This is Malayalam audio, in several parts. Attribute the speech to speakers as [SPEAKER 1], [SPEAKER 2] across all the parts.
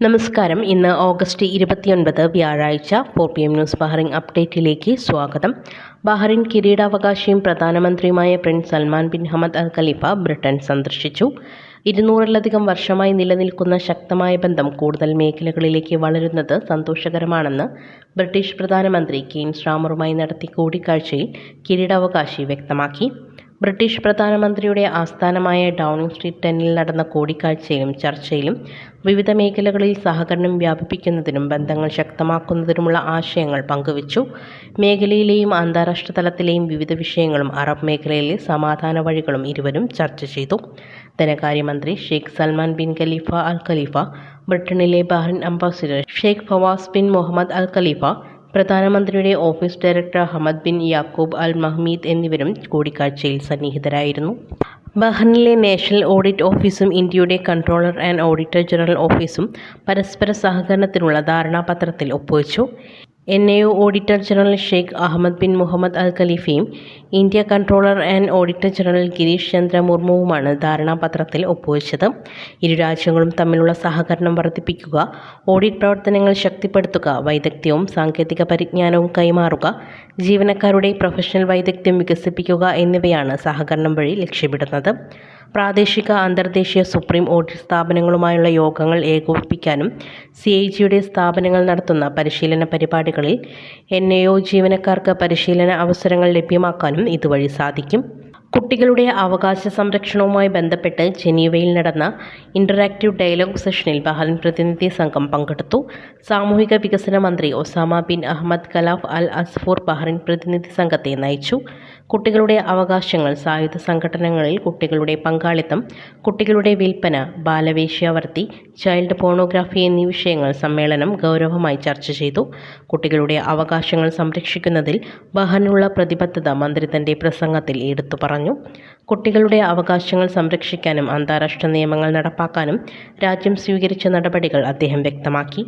[SPEAKER 1] നമസ്കാരം. ഇന്ന് ഓഗസ്റ്റ് ഇരുപത്തിയൊൻപത് വ്യാഴാഴ്ച four P M news Bahrain അപ്ഡേറ്റിലേക്ക് സ്വാഗതം. ബഹ്റിൻ കിരീടാവകാശിയും പ്രധാനമന്ത്രിയുമായ prince Salman bin Hamad Al Khalifa Britain സന്ദർശിച്ചു. ഇരുന്നൂറിലധികം വർഷമായി നിലനിൽക്കുന്ന ശക്തമായ ബന്ധം കൂടുതൽ മേഖലകളിലേക്ക് വളരുന്നത് സന്തോഷകരമാണെന്ന് ബ്രിട്ടീഷ് പ്രധാനമന്ത്രി കെയ്ൻ ശ്രാമറുമായി നടത്തിയ കൂടിക്കാഴ്ചയിൽ കിരീടാവകാശി വ്യക്തമാക്കി. ബ്രിട്ടീഷ് പ്രധാനമന്ത്രിയുടെ ആസ്ഥാനമായ ഡൗണിംഗ് സ്ട്രീറ്റ് ടെന്നിൽ നടന്ന കൂടിക്കാഴ്ചയിലും ചർച്ചയിലും വിവിധ മേഖലകളിൽ സഹകരണം വ്യാപിപ്പിക്കുന്നതിനും ബന്ധങ്ങൾ ശക്തമാക്കുന്നതിനുമുള്ള ആശയങ്ങൾ പങ്കുവച്ചു. മേഖലയിലെയും അന്താരാഷ്ട്ര തലത്തിലെയും വിവിധ വിഷയങ്ങളും അറബ് മേഖലയിലെ സമാധാന വഴികളും ഇരുവരും ചർച്ച ചെയ്തു. ധനകാര്യമന്ത്രി Sheikh Salman bin Khalifa Al Khalifa ബ്രിട്ടനിലെ Bahrain ambassador Sheikh Fawaz bin Mohammed Al Khalifa പ്രധാനമന്ത്രിയുടെ office director Ahmed bin Yaqoob Al Mahmeed എന്നിവരും കൂടിക്കാഴ്ചയിൽ സന്നിഹിതരായിരുന്നു. ബഹ്റിനിലെ നാഷണൽ ഓഡിറ്റ് ഓഫീസും ഇന്ത്യയുടെ കൺട്രോളർ ആൻഡ് ഓഡിറ്റർ ജനറൽ ഓഫീസും പരസ്പര സഹകരണത്തിനുള്ള ധാരണാപത്രത്തിൽ ഒപ്പുവച്ചു. N A O auditor general Sheikh Ahmed bin Mohammed Al ഖലീഫയും India controller and auditor general Girish Chandra മുർമുവുമാണ് ധാരണാപത്രത്തിൽ ഒപ്പുവെച്ചത്. ഇരു രാജ്യങ്ങളും തമ്മിലുള്ള സഹകരണം വർദ്ധിപ്പിക്കുക ഓഡിറ്റ് പ്രവർത്തനങ്ങൾ ശക്തിപ്പെടുത്തുക വൈദഗ്ധ്യവും സാങ്കേതിക പരിജ്ഞാനവും കൈമാറുക ജീവനക്കാരുടെ പ്രൊഫഷണൽ വൈദഗ്ധ്യം വികസിപ്പിക്കുക എന്നിവയാണ് സഹകരണം വഴി ലക്ഷ്യമിടുന്നത്. പ്രാദേശിക അന്തർദേശീയ സുപ്രീം ഓഡിറ്റ് സ്ഥാപനങ്ങളുമായുള്ള യോഗങ്ങൾ ഏകോപിപ്പിക്കാനും സി ഐ ജിയുടെ സ്ഥാപനങ്ങൾ നടത്തുന്ന പരിശീലന പരിപാടികളിൽ എൻ എ ഒ ജീവനക്കാർക്ക് പരിശീലന അവസരങ്ങൾ ലഭ്യമാക്കാനും ഇതുവഴി സാധിക്കും. കുട്ടികളുടെ അവകാശ സംരക്ഷണവുമായി ബന്ധപ്പെട്ട് ജനീവയിൽ നടന്ന ഇന്ററാക്റ്റീവ് ഡയലോഗ് സെഷനിൽ ബഹ്റിൻ പ്രതിനിധി സംഘം പങ്കെടുത്തു. സാമൂഹിക വികസന മന്ത്രി Osama bin Ahmed Khalaf Al Asfoor Bahrain പ്രതിനിധി സംഘത്തെ നയിച്ചു. കുട്ടികളുടെ അവകാശങ്ങൾ സായുധ സംഘടനകളിൽ കുട്ടികളുടെ പങ്കാളിത്തം കുട്ടികളുടെ വിൽപ്പന ബാലവേശ്യാവർത്തി ചൈൽഡ് പോണോഗ്രാഫി എന്നീ വിഷയങ്ങൾ സമ്മേളനം ഗൗരവമായി ചർച്ച ചെയ്തു. കുട്ടികളുടെ അവകാശങ്ങൾ സംരക്ഷിക്കുന്നതിൽ ബഹനുള്ള പ്രതിബദ്ധത മന്ത്രി തന്റെ പ്രസംഗത്തിൽ എടുത്തു പറഞ്ഞു. കുട്ടികളുടെ അവകാശങ്ങൾ സംരക്ഷിക്കാനും അന്താരാഷ്ട്ര നിയമങ്ങൾ നടപ്പാക്കാനും രാജ്യം സ്വീകരിച്ച നടപടികൾ അദ്ദേഹം വ്യക്തമാക്കി.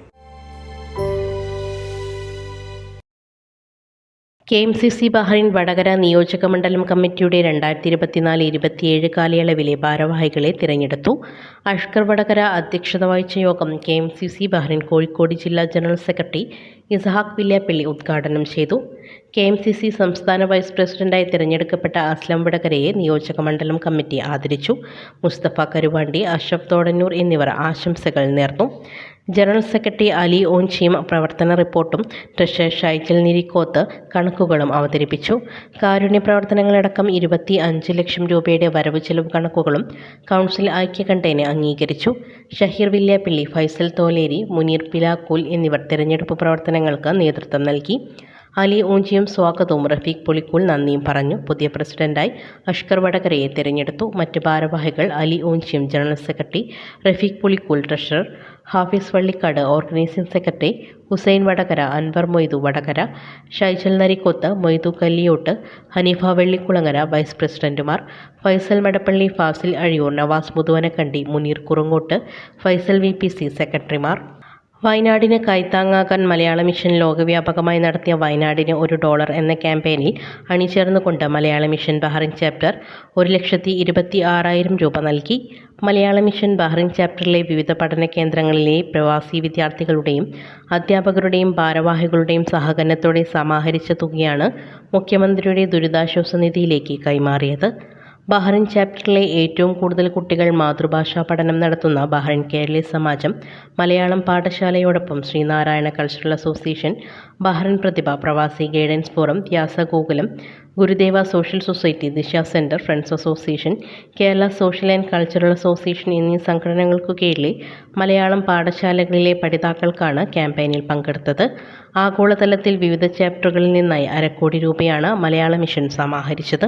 [SPEAKER 1] K M C C Bahrain Vadakara നിയോജക മണ്ഡലം കമ്മിറ്റിയുടെ രണ്ടായിരത്തി ഇരുപത്തിനാല് ഇരുപത്തിയേഴ് കാലയളവിലെ ഭാരവാഹികളെ തിരഞ്ഞെടുത്തു. അഷ്കർ വടകര അധ്യക്ഷത വഹിച്ച യോഗം K M C C Bahrain Kozhikode ജില്ലാ ജനറൽ സെക്രട്ടറി ഇസഹാഖ് വില്യാപ്പള്ളി ഉദ്ഘാടനം ചെയ്തു. കെ എം സി സി സംസ്ഥാന വൈസ് പ്രസിഡന്റായി തിരഞ്ഞെടുക്കപ്പെട്ട അസ്ലം വടകരയെ നിയോജക മണ്ഡലം കമ്മിറ്റി ആദരിച്ചു. മുസ്തഫ കരുവാണ്ടി അഷഫ് തോടന്നൂർ എന്നിവർ ആശംസകൾ നേർന്നു. ജനറൽ സെക്രട്ടറി അലി ഓൻചീം പ്രവർത്തന റിപ്പോർട്ടും ട്രഷറർ ഷൈജൽ നിരിക്കോത്ത് കണക്കുകളും അവതരിപ്പിച്ചു. കാരുണ്യ പ്രവർത്തനങ്ങളടക്കം ഇരുപത്തി അഞ്ച് ലക്ഷം രൂപയുടെ വരവ് ചെലവ് കണക്കുകളും കൗൺസിൽ ഐക്യകണ്ഠേന അംഗീകരിച്ചു. ഷഹീർ വില്യാപ്പിള്ളി ഫൈസൽ തോലേരി മുനീർ പിലാക്കൂൽ എന്നിവർ തെരഞ്ഞെടുപ്പ് പ്രവർത്തനങ്ങൾക്ക് നേതൃത്വം നൽകി. അലി ഊഞ്ചിയും സ്വാഗതവും റഫീഖ് പുളിക്കൂൾ നന്ദിയും പറഞ്ഞു. പുതിയ പ്രസിഡന്റായി അഷ്കർ വടകരയെ തിരഞ്ഞെടുത്തു. മറ്റ് ഭാരവാഹികൾ Ali ഊഞ്ചിയും general secretary Rafeeq Pulikkool treasurer Hafis Vallikkad organising secretary Hussain Vadakara Anwar Moidu Vadakara Shaijal Narikkoth Moidu Kalliyott Haneefa Vellikulangara vice പ്രസിഡന്റുമാർ ഫൈസൽ മടപ്പള്ളി ഫാസിൽ അഴിയൂർ നവാസ് മുതുവനക്കണ്ടി മുനീർ കുറുങ്ങോട്ട് ഫൈസൽ വി സെക്രട്ടറിമാർ വയനാടിന് കൈത്താങ്ങാക്കാൻ മലയാള മിഷൻ ലോകവ്യാപകമായി നടത്തിയ വയനാടിന് ഒരു ഡോളർ എന്ന ക്യാമ്പയിനിൽ അണിചേർന്നുകൊണ്ട് മലയാള മിഷൻ ബഹ്റിൻ ചാപ്റ്റർ ഒരു ലക്ഷത്തി ഇരുപത്തി ആറായിരം രൂപ നൽകി. മലയാള മിഷൻ ബഹ്റിൻ ചാപ്റ്ററിലെ വിവിധ പഠന കേന്ദ്രങ്ങളിലെ പ്രവാസി വിദ്യാർത്ഥികളുടെയും അധ്യാപകരുടെയും ഭാരവാഹികളുടെയും സഹകരണത്തോടെ സമാഹരിച്ച തുകയാണ് മുഖ്യമന്ത്രിയുടെ ദുരിതാശ്വാസ നിധിയിലേക്ക് കൈമാറിയത്. ബഹ്റിൻ ചാപ്റ്ററിലെ ഏറ്റവും കൂടുതൽ കുട്ടികൾ മാതൃഭാഷാ പഠനം നടത്തുന്ന Bahrain Keraleeya Samajam Malayalam പാഠശാലയോടൊപ്പം Sreenarayana cultural association Bahrain Prathibha Pravasi guidance forum Vyasagokulam Gurudeva social society Disha centre friends association Kerala social and cultural association എന്നീ സംഘടനകൾക്കു കീഴിലെ മലയാളം പാഠശാലകളിലെ പഠിതാക്കൾക്കാണ് ക്യാമ്പയിനിൽ പങ്കെടുത്തത്. ആഗോളതലത്തിൽ വിവിധ ചാപ്റ്ററുകളിൽ നിന്നായി അരക്കോടി രൂപയാണ് മലയാള മിഷൻ സമാഹരിച്ചത്.